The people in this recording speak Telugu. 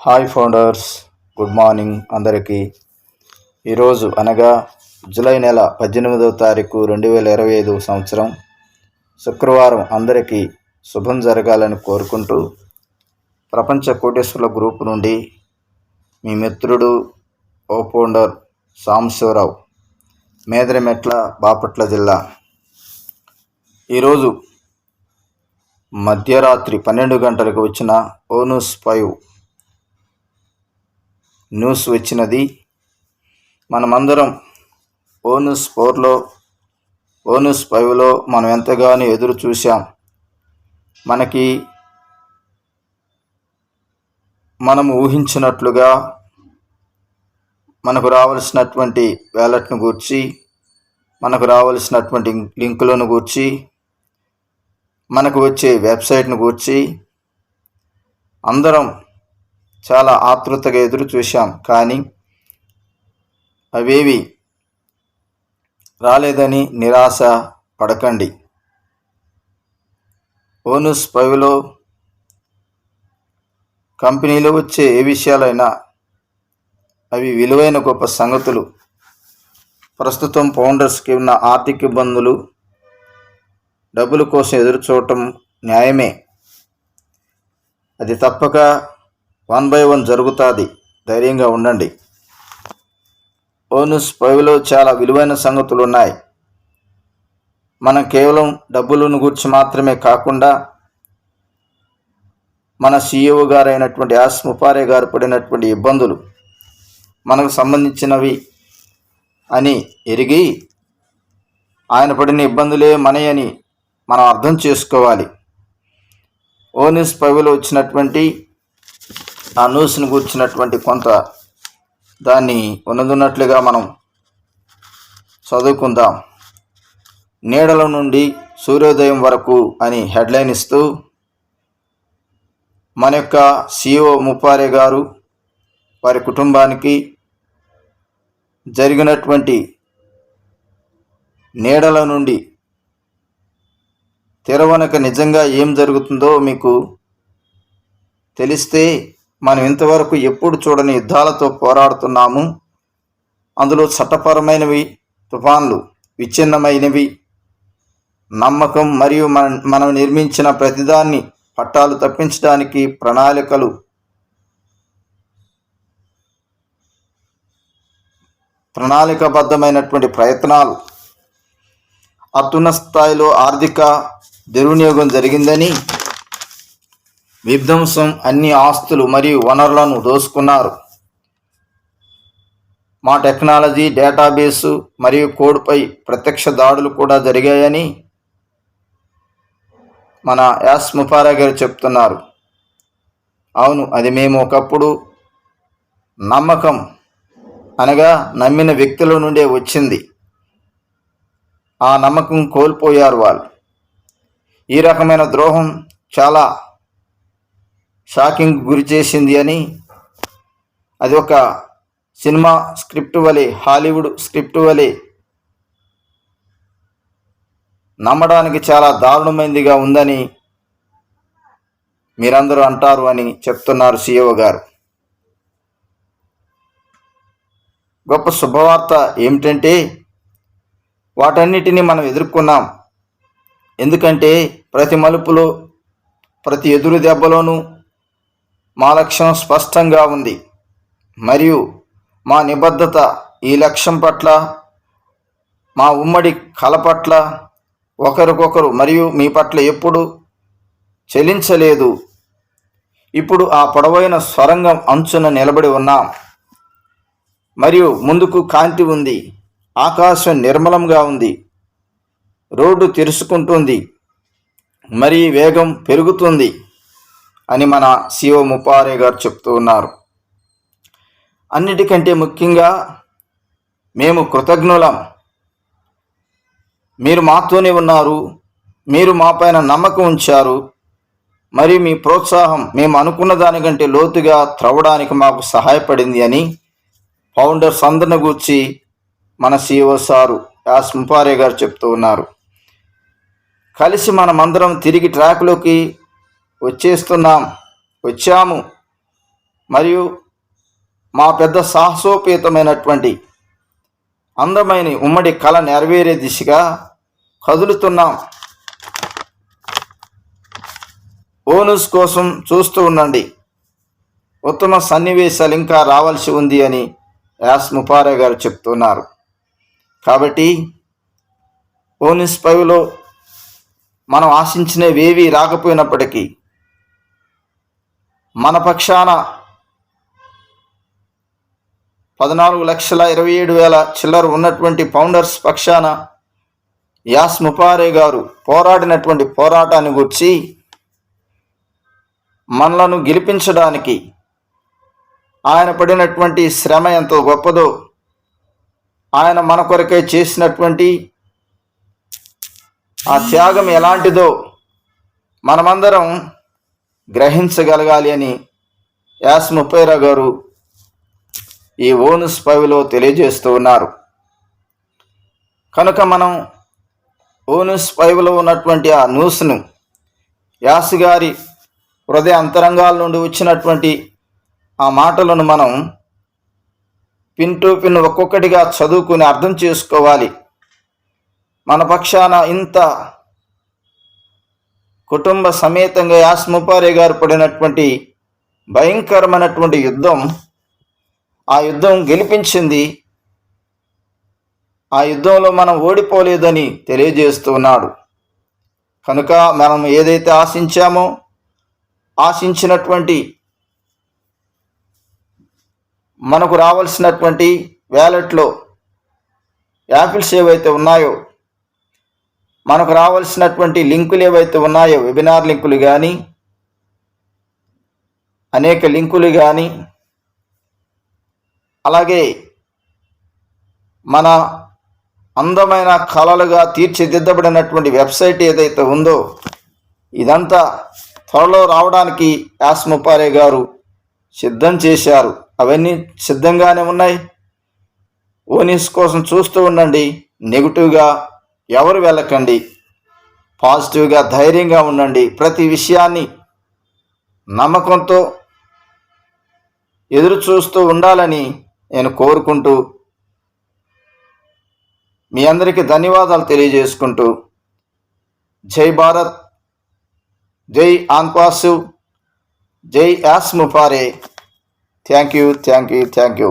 హాయ్ ఫౌండర్స్ గుడ్ మార్నింగ్ అందరికీ. ఈరోజు అనగా జూలై నెల పద్దెనిమిదవ తారీఖు రెండు వేల ఇరవై ఐదు సంవత్సరం. శుక్రవారం అందరికీ శుభం జరగాలని కోరుకుంటూ ప్రపంచ కోటేశ్వరుల గ్రూప్ నుండి మీ మిత్రుడు ఓ ఫౌండర్ సాంబశివరావు మేదరమెట్ల బాపట్ల జిల్లా. ఈరోజు మధ్యరాత్రి పన్నెండు గంటలకు వచ్చిన ఓనూస్ ఫైవ్ న్యూస్ వచ్చినది. మనమందరం ఓన్యూస్ ఫోర్లో ఓన్యూస్ ఫైవ్లో మనం ఎంతగానో ఎదురు చూసాం మనకి మనం ఊహించినట్లుగా మనకు రావాల్సినటువంటి వ్యాలెట్ను గూర్చి మనకు రావలసినటువంటి లింకులను గూర్చి మనకు వచ్చే వెబ్సైట్ను గూర్చి అందరం చాలా ఆతృతగా ఎదురు చూశాం కానీ అవేవి రాలేదని నిరాశ పడకండి. ఓనస్ పవిలో కంపెనీలో వచ్చే ఏ విషయాలైనా అవి విలువైన గొప్ప సంగతులు. ప్రస్తుతం ఫౌండర్స్కి ఉన్న ఆర్థిక ఇబ్బందులు డబ్బుల కోసం ఎదురు చూడటం న్యాయమే. అది తప్పక వన్ బై వన్ జరుగుతుంది. ధైర్యంగా ఉండండి. ఓనస్ పైలో చాలా విలువైన సంగతులు ఉన్నాయి మనం కేవలం డబ్బులను గురించి మాత్రమే కాకుండా మన సీఈఓ గారు అయినటువంటి యాస్ ముపారే గారు పడినటువంటి ఇబ్బందులు మనకు సంబంధించినవి అని ఎరిగి ఆయన పడిన ఇబ్బందులే మనయని మనం అర్థం చేసుకోవాలి. ఓనిస్ పవిలో వచ్చినటువంటి ఆ న్యూస్ని కూర్చున్నటువంటి కొంత దాన్ని ఉన్నదున్నట్లుగా మనం చదువుకుందాం. నీడల నుండి సూర్యోదయం వరకు అని హెడ్లైన్ ఇస్తూ మన యొక్క సిఓ ముప్పారే గారు వారి కుటుంబానికి జరిగినటువంటి నీడల నుండి తెరవనక నిజంగా ఏం జరుగుతుందో మీకు తెలిస్తే మనం ఇంతవరకు ఎప్పుడు చూడని యుద్ధాలతో పోరాడుతున్నాము. అందులో చట్టపరమైనవి తుఫాన్లు విచ్ఛిన్నమైనవి. నమ్మకం మరియు మన మనం నిర్మించిన ప్రతిదాన్ని పట్టాలు తప్పించడానికి ప్రణాళికలు. ప్రణాళికబద్ధమైనటువంటి ప్రయత్నాలు. అత్యున్న స్థాయిలో ఆర్థిక దుర్వినియోగం జరిగిందని విధ్వంసం అన్ని ఆస్తులు మరియు వనరులను దోసుకున్నారు. మా టెక్నాలజీ డేటాబేసు మరియు కోడ్పై ప్రత్యక్ష దాడులు కూడా జరిగాయని మన యాస్ ముఫారా గారు చెప్తున్నారు. అవును అది మేము ఒకప్పుడు నమ్మకం అనగా నమ్మిన వ్యక్తుల నుండే వచ్చింది. ఆ నమ్మకం కోల్పోయారు వాళ్ళు. ఈ రకమైన ద్రోహం చాలా షాకింగ్ గురి చేసింది అని అది ఒక సినిమా స్క్రిప్ట్ వలె హాలీవుడ్ స్క్రిప్ట్ వలె నమ్మడానికి చాలా దారుణమైనదిగా ఉందని మీరందరూ అంటారు అని చెప్తున్నారు సీఈఓ గారు. గొప్ప శుభవార్త ఏమిటంటే వాటన్నిటిని మనం ఎదుర్కొన్నాం. ఎందుకంటే ప్రతి మలుపులో ప్రతి ఎదురు దెబ్బలోనూ మా లక్ష్యం స్పష్టంగా ఉంది. మరియు మా నిబద్ధత ఈ లక్ష్యం పట్ల మా ఉమ్మడి కల పట్ల ఒకరికొకరు మరియు మీ పట్ల ఎప్పుడు చెలించలేదు. ఇప్పుడు ఆ పొడవైన స్వరంగం అంచున నిలబడి ఉన్నాం. మరియు ముందుకు కాంతి ఉంది. ఆకాశం నిర్మలంగా ఉంది. రోడ్డు తెరుచుకుంటుంది. మరి వేగం పెరుగుతుంది. అని మన సిఓ ముప్పారే గారు చెప్తూ ఉన్నారు. అన్నిటికంటే ముఖ్యంగా మేము కృతజ్ఞులం. మీరు మాతోనే ఉన్నారు. మీరు మాపైన నమ్మకం ఉంచారు. మరియు మీ ప్రోత్సాహం మేము అనుకున్న దానికంటే లోతుగా త్రవ్వడానికి మాకు సహాయపడింది అని ఫౌండర్స్ అందరిని గూర్చి మన సిఓ సారు యాస్ ముపారే గారు చెప్తూ ఉన్నారు. కలిసి మనమందరం తిరిగి ట్రాక్లోకి వచ్చేస్తున్నాం వచ్చాము. మరియు మా పెద్ద సాహసోపేతమైనటువంటి అందమైన ఉమ్మడి కళ నెరవేరే దిశగా కదులుతున్నాం. ఓనస్ కోసం చూస్తూ ఉండండి. ఉత్తమ సన్నివేశాలు ఇంకా రావాల్సి ఉంది అని యాస్ ముపారా గారు చెప్తున్నారు. కాబట్టి ఓనిస్ పైలో మనం ఆశించినవేవి రాకపోయినప్పటికీ మన పక్షాన పద్నాలుగు లక్షల ఇరవై ఏడు వేల చిల్లర ఉన్నటువంటి ఫౌండర్స్ పక్షాన యాస్ ముపారే గారు పోరాడినటువంటి పోరాటాన్ని గుర్చి మనలను గెలిపించడానికి ఆయన పడినటువంటి శ్రమ ఎంతో గొప్పదో ఆయన మన కొరకే చేసినటువంటి ఆ త్యాగం ఎలాంటిదో మనమందరం గ్రహించగలగాలి అని యాస్ ముప్పైరా గారు ఈ ఓనుస్ పవిలో తెలియజేస్తూ ఉన్నారు. కనుక మనం ఓనుస్ పైవులో ఉన్నటువంటి ఆ న్యూస్ను యాస్ గారి హృదయ అంతరంగాల నుండి వచ్చినటువంటి ఆ మాటలను మనం పిన్ టు పిన్ ఒక్కొక్కటిగా చదువుకుని అర్థం చేసుకోవాలి. మన పక్షాన ఇంత కుటుంబ సమేతంగా యాస్ముపారే గారు పడినటువంటి భయంకరమైనటువంటి యుద్ధం ఆ యుద్ధం గెలిపించింది. ఆ యుద్ధంలో మనం ఓడిపోలేదని తెలియజేస్తున్నాడు కనుక మనం ఏదైతే ఆశించామో ఆశించినటువంటి మనకు రావాల్సినటువంటి వ్యాలెట్లో యాపిల్స్ ఏవైతే ఉన్నాయో మనకు రావాల్సినటువంటి లింకులు ఏవైతే ఉన్నాయో వెబినార్ లింకులు కానీ అనేక లింకులు కానీ అలాగే మన అందమైన కళలుగా తీర్చిదిద్దబడినటువంటి వెబ్సైట్ ఏదైతే ఉందో ఇదంతా త్వరలో రావడానికి యాస్ ముపారే గారు సిద్ధం చేశారు. అవన్నీ సిద్ధంగానే ఉన్నాయి. ఓనిస్ కోసం చూస్తూ ఉండండి. నెగిటివ్గా ఎవరు వెళ్ళకండి? పాజిటివ్గా ధైర్యంగా ఉండండి. ప్రతి విషయాన్ని నమ్మకంతో ఎదురు చూస్తూ ఉండాలని నేను కోరుకుంటూ మీ అందరికీ ధన్యవాదాలు తెలియజేసుకుంటూ జై భారత్ జై ఆన్పాసు జై యాస్ ముఫారే thank you thank you thank you.